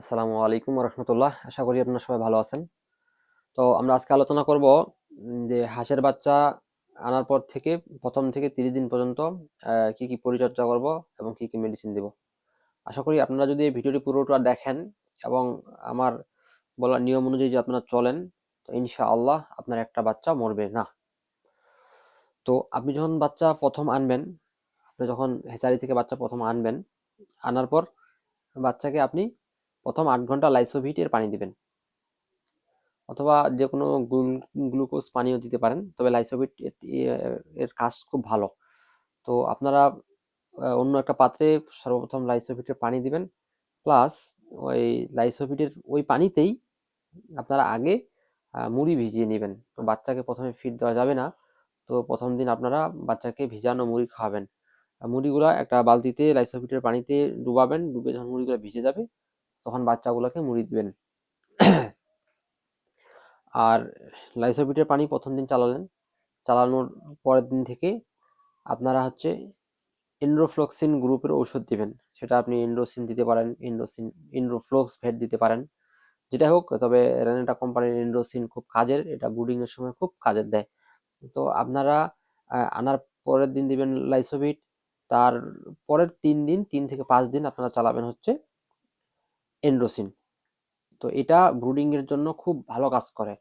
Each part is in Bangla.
আসসালামু আলাইকুম রহমতুল্লাহ আশা করি আপনারা সবাই ভালো আছেন। তো আমরা আজকে আলোচনা করব যে হাঁসের বাচ্চা আনার পর থেকে, প্রথম থেকে তিরিশ দিন পর্যন্ত কি কি পরিচর্যা করব এবং কি কি মেডিসিন দেব। আশা করি আপনারা যদি এই ভিডিওটি পুরোটা দেখেন এবং আমার বলার নিয়ম অনুযায়ী যদি আপনারা চলেন, তো ইনশাআল্লাহ আপনার একটা বাচ্চা মরবে না। তো আপনি যখন বাচ্চা প্রথম আনবেন, আপনি যখন হেচারি থেকে বাচ্চা প্রথম আনবেন, আনার পর বাচ্চাকে আপনি প্রথম আট ঘণ্টা লাইসোভিটের পানি দিবেন। অথবা যে কোনো গ্লুকোজ পানীয় দিতে পারেন, তবে লাইসোভিট এর কাজ খুব ভালো। তো আপনারা অন্য একটা পাত্রে সর্বপ্রথম লাইসোভিটের পানি দিবেন প্লাস ওই লাইসোভিটের ওই পানিতেই আপনারা আগে মুড়ি ভিজিয়ে নেবেন। তো বাচ্চাকে প্রথমে ফিট দেওয়া যাবে না, তো প্রথম দিন আপনারা বাচ্চাকে ভিজানো মুড়ি খাওয়াবেন। মুড়িগুলা একটা বালতিতে লাইসোভিটের পানিতে ডুবাবেন, ডুবে যখন মুড়িগুলো ভিজে যাবে তখন বাচ্চাগুলোকে মুড়ি দিবেন। আর লাইসোভিটের পানি প্রথম দিন চালালেন। চালানোর পরের দিন থেকে আপনারা হচ্ছে এন্ড্রোফ্লক্সিন গ্রুপের ঔষধ দিবেন। সেটা আপনি এন্ড্রোসিন দিতে পারেন এন্ড্রোসিন এন্ড্রোফ্লক্স ভেট দিতে পারেন। যেটা হোক, তবে রেনেটা কোম্পানির এন্ড্রোসিন খুব কাজের, এটা ব্রুডিং এর সময় খুব কাজের দেয়। তো আপনারা আনার পরের দিন দিবেন লাইসোভিট তার পরের তিন দিন, তিন থেকে পাঁচ দিন আপনারা চালাবেন হচ্ছে এন্ড্রোসিন তো এটা ব্রুডিং এর জন্য খুব ভালো কাজ করে।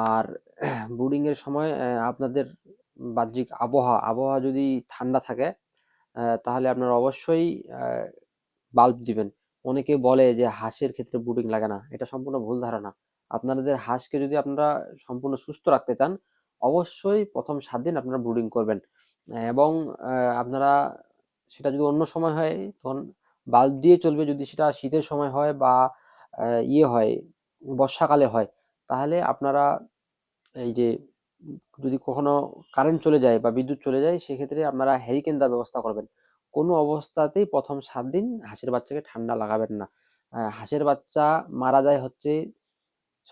আর ব্রুডিং এর সময় আপনাদের বাহ্যিক আবহাওয়া আবহাওয়া যদি ঠান্ডা থাকে তাহলে আপনারা অবশ্যই বাল্ব দিবেন। অনেকে বলে যে হাঁসের ক্ষেত্রে ব্রুডিং লাগে না। এটা সম্পূর্ণ ভুল ধারণা। আপনাদের হাঁসকে যদি আপনারা সম্পূর্ণ সুস্থ রাখতে চান, অবশ্যই প্রথম সাত দিন আপনারা ব্রুডিং করবেন। এবং আপনারা, সেটা যদি অন্য সময় হয়, তখন বাল্ব দিয়ে চলবে যদি সেটা শীতের সময় হয় বা ইয়ে হয়, বর্ষাকালে হয়, তাহলে আপনারা এই যে যদি কখনো কারেন্ট চলে যায় বা বিদ্যুৎ চলে যায়, সেক্ষেত্রে আপনারা হ্যারিকেন দেওয়ার ব্যবস্থা করবেন। কোনো অবস্থাতেই প্রথম সাত দিন হাঁসের বাচ্চাকে ঠান্ডা লাগাবেন না। হাঁসের বাচ্চা মারা যায় হচ্ছে,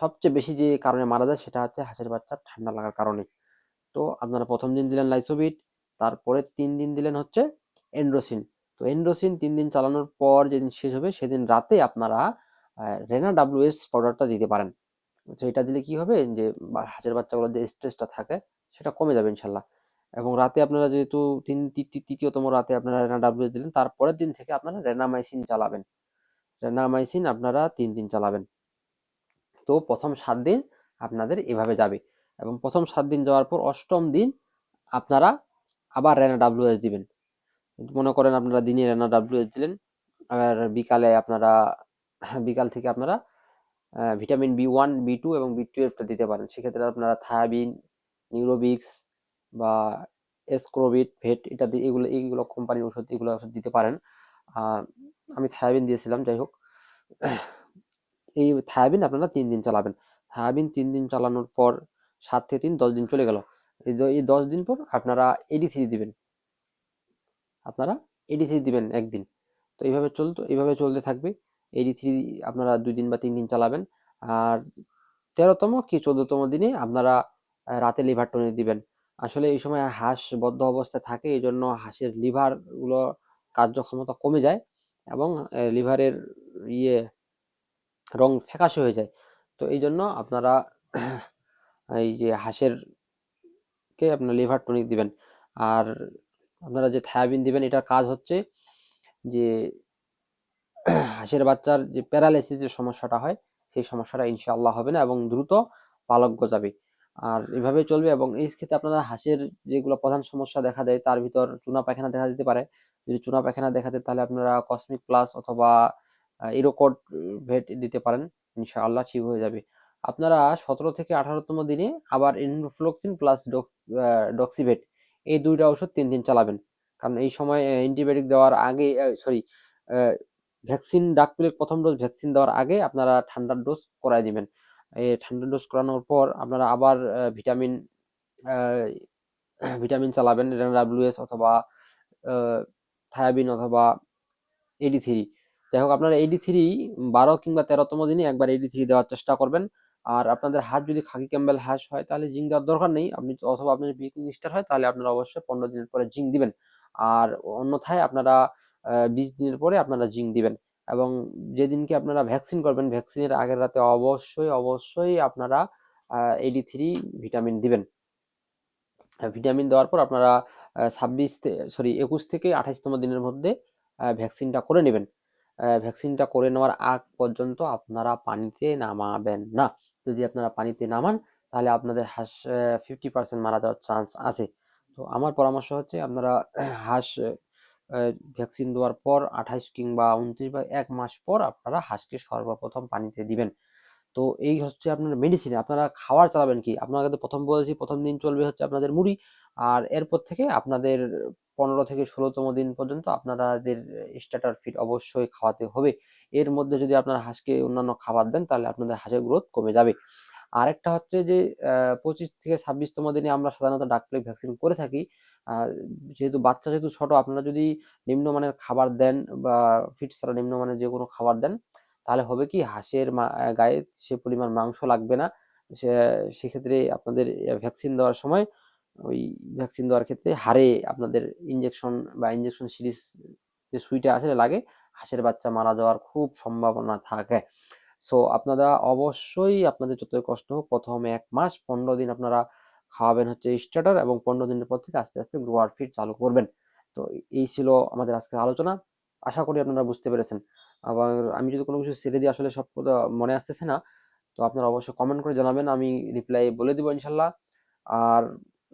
সবচেয়ে বেশি যে কারণে মারা যায় সেটা হচ্ছে হাঁসের বাচ্চা ঠান্ডা লাগার কারণে। তো আপনারা প্রথম দিন দিলেন লাইসোভিট তারপরে তিন দিন দিলেন হচ্ছে এন্ড্রোসিন তো এন্ড্রোসিন তিন দিন চালানোর পর যেদিন শেষ হবে, সেদিন রাতে আপনারা রেনা ডাব্লিউএস পাউডারটা দিতে পারেন। তো এটা দিলে কি হবে যে হাঁসের বাচ্চাগুলোর যে স্ট্রেসটা থাকে, সেটা কমে যাবে ইনশাল্লাহ। এবং রাতে আপনারা যেহেতু তিন তৃতীয়তম রাতে আপনারা রেনা ডাব্লিউএস দিলেন তারপরের দিন থেকে আপনারা রেনামাইসিন চালাবেন। রেনামাইসিন আপনারা তিন দিন চালাবেন। তো প্রথম সাত দিন আপনাদের এভাবে যাবে। এবং প্রথম সাত দিন যাওয়ার পর অষ্টম দিন আপনারা আবার রেনা ডাব্লিউএস দিবেন। মনে করেন আপনারা দিনে রেনা ডাব্লিউএস দিলেন। আর বিকালে আপনারা, বিকাল থেকে আপনারা vitamin B one, B two এবং বি টুয়েলভটা দিতে পারেন। সেক্ষেত্রে আপনারা থায়াবিন, নিউরোবিক্স বা এসক্রোবিট, ভেট ইত্যাদি এগুলো এইগুলো কোম্পানির ওষুধ, এগুলো ওষুধ দিতে পারেন। আমি থায়াবিন দিয়েছিলাম, যাই হোক। এই থায়াবিন আপনারা তিন দিন চালাবেন। থায়াবিন তিন দিন চালানোর পর সাত থেকে তিন, দশ দিন চলে গেল। এই দশ দিন পর আপনারা এডি দিবেন। আপনারা এডি থ্রি দিবেন একদিন। তো এইভাবে চলতো, এইভাবে চলতে থাকবে। এডি থ্রি আপনারা দুই দিন বা তিন দিন চালাবেন। আর তেরোতম কি চোদ্দতম দিনে আপনারা রাতে লিভার টনিক দিবেন। আসলে এই সময় হাঁস বদ্ধ অবস্থায় থাকে এই জন্য হাঁসের লিভারগুলো কার্যক্ষমতা কমে যায় এবং লিভারের ইয়ে রং ফ্যাকাশে হয়ে যায়। তো এই জন্য আপনারা এই যে হাঁসের কে আপনার লিভার টনিক দিবেন। আর আপনারা যে থায়াবিন দিবেন, এটার কাজ হচ্ছে যে হাঁসের বাচ্চার যে প্যারালাইসিস যে সমস্যাটা হয়, সেই সমস্যাটা ইনশাআল্লাহ হবে না এবং দ্রুত পালক গজাবে। আর এভাবে চলবে এবং এই ক্ষেত্রে আপনারা হাঁসের যেগুলো প্রধান সমস্যা দেখা দেয়, তার ভিতর চুনা পায়খানা দেখা দিতে পারে। যদি চুনা পায়খানা দেখা দেয়, তাহলে আপনারা কসমিক প্লাস অথবা ইরোকোড ভেট দিতে পারেন। ইনশাআল্লাহ ঠিক হয়ে যাবে। আপনারা সতেরো থেকে আঠারোতম দিনে আবার ইনফ্লোক্সিন প্লাস ডক্সিভেট এই দুইটা ওষুধ তিন দিন চালাবেন। কারণ এই সময় অ্যান্টিবায়োটিক দেওয়ার আগে সরি ভ্যাকসিন ডাক ডাকপিলের প্রথম ডোজ ভ্যাকসিন দেওয়ার আগে আপনারা ঠান্ডার ডোজ করাই দিবেন। এই ঠান্ডার ডোজ করানোর পর আপনারা আবার ভিটামিন ভিটামিন চালাবেন ডাব্লিউএস অথবা থায়াবিন অথবা এডি থ্রি যাই হোক, আপনারা এডি থ্রি বারো কিংবা তেরোতম দিনে একবার এডি থ্রি দেওয়ার চেষ্টা করবেন। আর আপনাদের হাঁস যদি খাকি ক্যাম্বেল হাঁস হয়, তাহলে জিঙ্ক দেওয়ার দরকার নেই। আপনি অথবা আপনার বিকিং স্টার হয়, তাহলে আপনারা অবশ্যই পনেরো দিনের পরে জিঙ্ক দিবেন। আর অন্যথায় আপনারা বিশ দিনের পরে আপনারা জিঙ্ক দিবেন। এবং যেদিনকে আপনারা ভ্যাকসিন করবেন ভ্যাকসিনের আগের রাতে অবশ্যই অবশ্যই আপনারা এডি থ্রি ভিটামিন দিবেন। ভিটামিন দেওয়ার পর আপনারা ছাব্বিশ সরি একুশ থেকে আঠাশতম দিনের মধ্যে ভ্যাকসিনটা করে নেবেন। ভ্যাকসিনটা করে নেওয়ার আগ পর্যন্ত আপনারা পানিতে নামাবেন না। যদি আপনারা পানিতে নামান, তাহলে আপনাদের হাঁস ফিফটি পার্সেন্ট মারা যাওয়ার চান্স আছে। তো আমার পরামর্শ হচ্ছে আপনারা হাঁস ভ্যাকসিন দেওয়ার পর আঠাইশ কিংবা উনত্রিশ বা এক মাস পর আপনারা হাঁসকে সর্বপ্রথম পানিতে দিবেন। তো এই হচ্ছে আপনার মেডিসিন আপনারা খাওয়ার চালাবেন কি? আপনাকে তো প্রথম বলেছি, প্রথম দিন চলবে হচ্ছে আপনাদের মুড়ি। আর এরপর থেকে আপনাদের পনেরো থেকে ষোলোতম দিন পর্যন্ত আপনাদের স্টার্টার ফিড অবশ্যই খাওয়াতে হবে। এর মধ্যে যদি আপনার হাঁসকে অন্যান্য খাবার দেন, তাহলে আপনাদের হাঁসের গ্রোথ কমে যাবে। আরেকটা হচ্ছে যে পঁচিশ থেকে ছাব্বিশতম দিনে আমরা সাধারণত ডাকপ্লেগ ভ্যাকসিন করে থাকি। যেহেতু বাচ্চা যেহেতু ছোট, আপনারা যদি নিম্নমানের খাবার দেন বা ফিট ছাড়া নিম্নমানের যে কোনো খাবার দেন, তাহলে হবে কি হাঁসের গায়ে সে পরিমাণ মাংস লাগবে না। সে, সেক্ষেত্রে আপনাদের ভ্যাকসিন দেওয়ার সময় ওই ভ্যাকসিন দেওয়ার ক্ষেত্রে হারে আপনাদের ইঞ্জেকশন বা ইঞ্জেকশন সিরিজ যে সুইটা আছে লাগে। হাঁসের বাচ্চা মারা যাওয়ার খুব সম্ভাবনা থাকে। সো আপনারা অবশ্যই আপনাদের যতই কষ্ট হোক, প্রথম এক মাস পনেরো দিন আপনারা খাওয়াবেন হচ্ছে স্টার্টার এবং পনেরো দিনের পর থেকে আস্তে আস্তে গ্রোয়ার ফিড চালু করবেন। তো এই ছিল আমাদের আজকের আলোচনা। আশা করি আপনারা বুঝতে পেরেছেন। আবার আমি যদি কোনো কিছু ছেড়ে দিই, আসলে সব কথা মনে আসতেছে না। তো আপনারা অবশ্যই কমেন্ট করে জানাবেন, আমি রিপ্লাই বলে দিব ইনশাল্লাহ। আর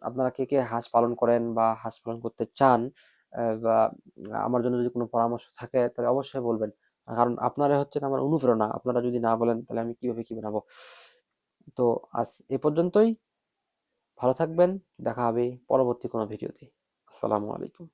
আপনারা কে কে হাঁস পালন করেন বা হাঁস পালন করতে চান বা আমার জন্য যদি কোনো পরামর্শ থাকে, তাহলে অবশ্যই বলবেন। কারণ আপনারা হচ্ছেন আমার অনুপ্রেরণা, আপনারা যদি না বলেন, তাহলে আমি কীভাবে কি বানাবো? তো আজ এ পর্যন্তই। ভালো থাকবেন, দেখা হবে পরবর্তী কোনো ভিডিওতে। আসসালামু আলাইকুম।